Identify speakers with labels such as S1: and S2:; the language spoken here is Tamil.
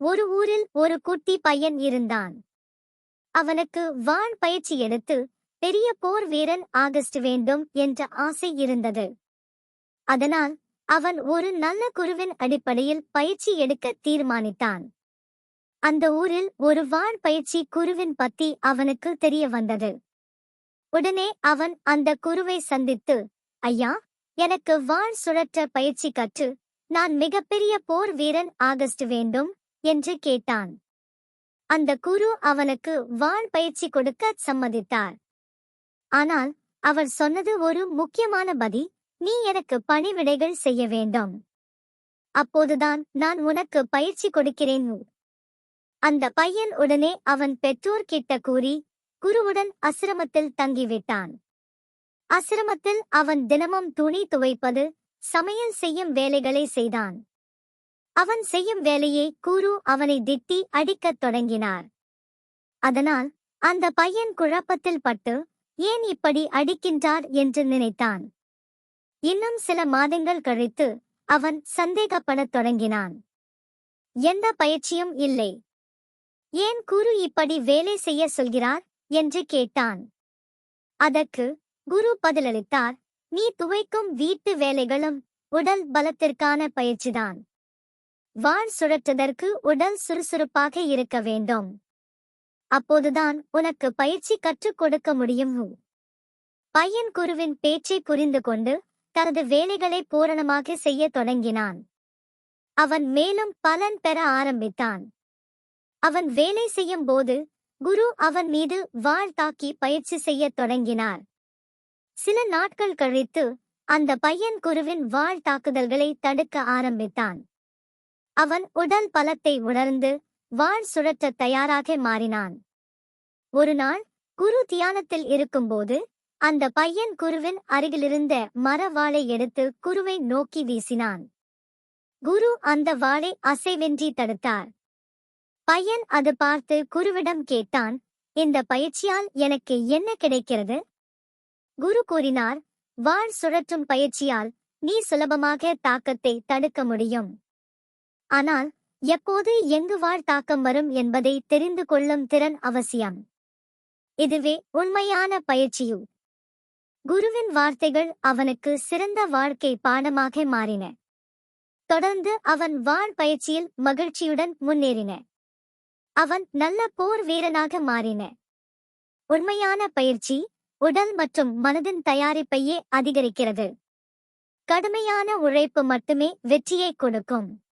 S1: ஒரு ஊரில் ஒரு குட்டி பையன் இருந்தான். அவனுக்கு வான் பயிற்சி எடுத்து பெரிய போர் வீரன் ஆகஸ்ட் வேண்டும் என்ற ஆசை இருந்தது. அதனால் அவன் ஒரு நல்ல குருவின் அடிப்படையில் பயிற்சி எடுக்க தீர்மானித்தான். அந்த ஊரில் ஒரு வான் பயிற்சி குருவின் பத்தி அவனுக்கு தெரிய வந்தது. உடனே அவன் அந்த குருவை சந்தித்து ஐயா எனக்கு வான் சுழற்ற பயிற்சி கற்று நான் மிகப்பெரிய போர் வீரன் ஆகஸ்ட் வேண்டும் என்று கேட்டான். அந்த குரு அவனுக்கு வாள் பயிற்சி கொடுக்க சம்மதித்தார். ஆனால் அவர் சொன்னது ஒரு முக்கியமான பதி நீ எனக்கு பணிவிடைகள் செய்ய வேண்டும். அப்போதுதான் நான் உனக்கு பயிற்சி கொடுக்கிறேன். அந்த பையன் உடனே அவன் பெற்றோர் கிட்ட கூறி குருவுடன் அசிரமத்தில் தங்கிவிட்டான். அசிரமத்தில் அவன் தினமும் துணி துவைப்பது சமையல் செய்யும் வேலைகளை செய்தான். அவன் செய்யும் வேலையை குரு அவனை திட்டி அடிக்கத் தொடங்கினார். அதனால் அந்த பையன் குழப்பத்தில் பட்டு ஏன் இப்படி அடிக்கின்றார்? என்று நினைத்தான். இன்னும் சில மாதங்கள் கழித்து அவன் சந்தேகப்படத் தொடங்கினான். எந்த பயிற்சியும் இல்லை. ஏன் குரு இப்படி வேலை செய்ய சொல்கிறார்? என்று கேட்டான். அதற்கு குரு பதிலளித்தார் நீ துவைக்கும் வீட்டு வேலைகளும் உடல் பலத்திற்கான பயிற்சிதான். வாழ் சுழற்றுதற்கு உடல் சுறுசுறுப்பாக இருக்க வேண்டும். அப்போதுதான் உனக்கு பயிற்சி கற்றுக் கொடுக்க முடியும். பையன் குருவின் பேச்சை புரிந்து கொண்டு தனது வேலைகளை பூரணமாக செய்ய தொடங்கினான். அவன் மேலும் பலன் பெற ஆரம்பித்தான். அவன் வேலை செய்யும் போது குரு அவன் மீது வாழ் தாக்கி பயிற்சி செய்யத் தொடங்கினார். சில நாட்கள் கழித்து அந்த பையன் குருவின் வாழ் தாக்குதல்களை தடுக்க ஆரம்பித்தான். அவன் உடல் பலத்தை உணர்ந்து வாழ் சுழற்ற தயாராக மாறினான். ஒரு நாள் குரு தியானத்தில் இருக்கும்போது அந்த பையன் குருவின் அருகிலிருந்த மர வாளை எடுத்து குருவை நோக்கி வீசினான். குரு அந்த வாளை அசைவென்றி தடுத்தார். பையன் அது பார்த்து குருவிடம் கேட்டான் இந்த பயிற்சியால் எனக்கு என்ன கிடைக்கிறது? குரு கூறினார் வாழ் சுழற்றும் பயிற்சியால் நீ சுலபமாக தாக்கத்தை தடுக்க முடியும். ஆனால் எப்போது எங்கு வாழ் தாக்கம் வரும் என்பதை தெரிந்து கொள்ளும் திறன் அவசியம். இதுவே உண்மையான பயிற்சியு. குருவின் வார்த்தைகள் அவனுக்கு சிறந்த வாழ்க்கை பாடமாக மாறின. தொடர்ந்து அவன் வாழ் பயிற்சியில் மகிழ்ச்சியுடன் முன்னேறின. அவன் நல்ல போர் வீரனாக மாறின. உண்மையான பயிற்சி உடல் மற்றும் மனதின் தயாரிப்பையே அதிகரிக்கிறது. கடுமையான உழைப்பு மட்டுமே வெற்றியை கொடுக்கும்.